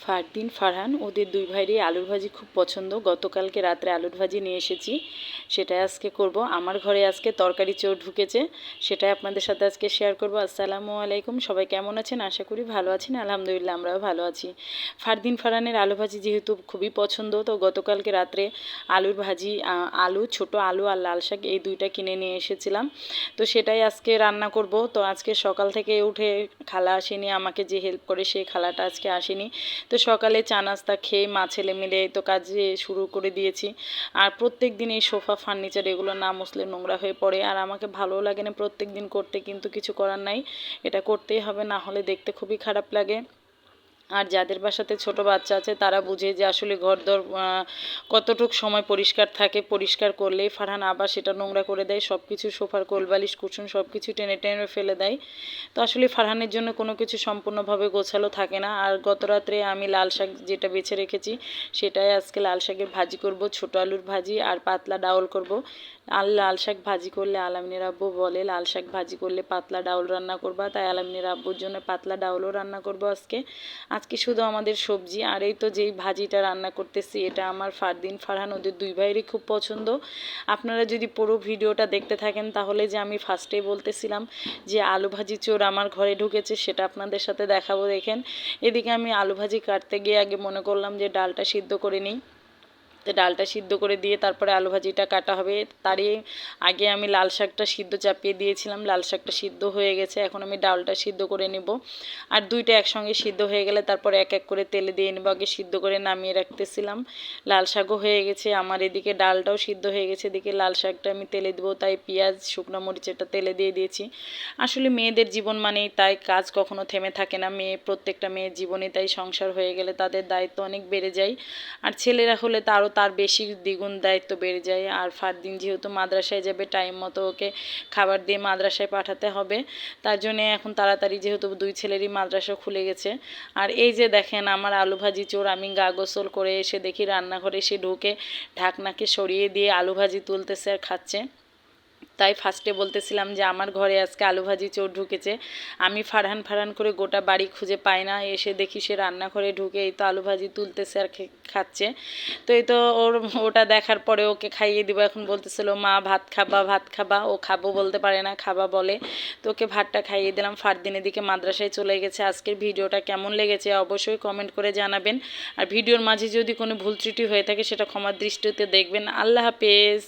ফারদিন, ফারহান, ওদের দুই ভাইয়েরই আলুর ভাজি খুব পছন্দ। গতকালকে রাত্রে আলুর ভাজি নিয়ে এসেছি। সেটাই আজকে করব। আমার ঘরে আজকে তরকারি চোর ঢুকেছে। সেটাই আপনাদের সাথে আজকে শেয়ার করব। আসসালামু আলাইকুম। সবাই কেমন আছেন? আশা করি ভালো আছেন। আলহামদুলিল্লাহ, আমরাও ভালো আছি। ফারদিন, ফারহানের আলু ভাজি যেহেতু খুবই পছন্দ, তো গতকালকে রাত্রে আলুর ভাজি আলু, ছোট আলু আর লাল শাক এই দুইটা কিনে নিয়ে এসেছিলাম। তো সেটাই আজকে রান্না করব। তো আজকে সকাল থেকে উঠে খালা আসেনি। আমাকে যে হেল্প করে সেই খালাটা আজকে আসেনি। তো সকালে চা নাস্তা খেয়ে মা ছেলে মিলে তো কাজে শুরু করে দিয়েছি। আর প্রত্যেক দিন এই সোফা, ফার্নিচার এগুলো না মুসলে নোংরা হয়ে পড়ে। আর আমাকে ভালো লাগে না প্রত্যেক দিন করতে, কিন্তু কিছু করার নাই। এটা করতেই হবে, না হলে দেখতে খুবই খারাপ লাগে। আর যাদের বাসাতে ছোট বাচ্চা আছে, তারা বুঝে যে আসলে ঘরদোর কতটুক সময় পরিষ্কার থাকে, পরিষ্কার করলেই ফারহান আবার সেটা নোংরা করে দেয় সব কিছু সোফার কোলবালিশ কুসুন সব কিছু টেনে টেনে ফেলে দেয়। তো আসলে ফারহানের জন্য কোনো কিছু সম্পূর্ণভাবে গোছালো থাকে না। আর গত রাত্রে আমি লাল শাক যেটা বেছে রেখেছি, সেটাই আজকে লাল শাকের ভাজি করব, ছোট আলুর ভাজি আর পাতলা ডাউল করব। আর লাল শাক ভাজি করলে আলামিনের আব্বু বলে, লাল শাক ভাজি করলে পাতলা ডাউল রান্না করবা। তাই আলামিনের আব্বুর জন্য পাতলা ডাউলও রান্না করব আজকে। আজকে শুধু আমাদের সবজি, আর এই তো যেই ভাজিটা রান্না করতেছি, এটা আমার ফারদিন, ফারহান ওদের দুই ভাইয়েরই খুব পছন্দ। আপনারা যদি পুরো ভিডিওটা দেখতে থাকেন, তাহলে যে আমি ফার্স্টেই বলতেছিলাম যে আলু ভাজি চোর আমার ঘরে ঢুকেছে, সেটা আপনাদের সাথে দেখাবো দেখেন। এদিকে আমি আলু ভাজি কাটতে গিয়ে আগে মনে করলাম যে ডালটা সিদ্ধ করে নিই। তো ডালটা সিদ্ধ করে দিয়ে তারপরে আলু ভাজিটা কাটা হবে। তারই আগে আমি লাল শাকটা সিদ্ধ চাপিয়ে দিয়েছিলাম। লাল শাকটা সিদ্ধ হয়ে গেছে। এখন আমি ডালটা সিদ্ধ করে নেব। আর দুইটা একসঙ্গে সিদ্ধ হয়ে গেলে তারপর এক এক করে তেলে দিয়ে নেব। আগে সিদ্ধ করে নামিয়ে রাখতেছিলাম। লাল শাকও হয়ে গেছে। আমার এদিকে ডালটাও সিদ্ধ হয়ে গেছে। এদিকে লাল শাকটা আমি তেলে দেবো। তাই পেঁয়াজ, শুকনো মরিচ এটা তেলে দিয়ে দিয়েছি। আসলে মেয়েদের জীবন মানেই তাই। কাজ কখনো থেমে থাকে না। মেয়ে, প্রত্যেকটা মেয়ের জীবনে তাই সংসার হয়ে গেলে তাদের দায়িত্ব অনেক বেড়ে যায়। আর ছেলেরা হলে তারও তার বেশি দ্বিগুণ দায়িত্ব বেড়ে যায়। আর ফারদিন যেহেতু মাদ্রাসায় যাবে টাইম মতো ওকে খাবার দিয়ে মাদ্রাসায় পাঠাতে হবে। তার জন্য এখন তাড়াতাড়ি যেহেতু দুই ছেলেরই মাদ্রাসা খুলে গেছে। আর এই যে দেখেন আমার আলু ভাজি চোর, আমি গা গোসল করে এসে দেখি রান্নাঘরে সে ঢুকে, ঢাকনাকে সরিয়ে দিয়ে আলু ভাজি তুলতেছে আর খাচ্ছে। তাই ফার্স্টে বলতেছিলাম যে, আমার ঘরে আজকে আলু ভাজি চোর ঢুকেছে। আমি ফারহান ফারহান করে গোটা বাড়ি খুঁজে পাই না। এসে দেখি সে রান্নাঘরে ঢুকে এই তো আলু ভাজি তুলতেছে আর খাচ্ছে। তো এই তো ওর, ওটা দেখার পরে ওকে খাইয়ে দিব। এখন বলতেছিল, মা, ভাত খাবা ভাত খাবা। ও খাব বলতে পারে না, খাবা বলে। তো ওকে ভাতটা খাইয়ে দিলাম। ফারদিনের দিকে মাদ্রাসায় চলে গেছে। আজকের ভিডিওটা কেমন লেগেছে অবশ্যই কমেন্ট করে জানাবেন। আর ভিডিওর মাঝে যদি কোনো ভুল ত্রুটি হয়ে থাকে, সেটা ক্ষমার দৃষ্টিতে দেখবেন। আল্লাহ হাফেজ।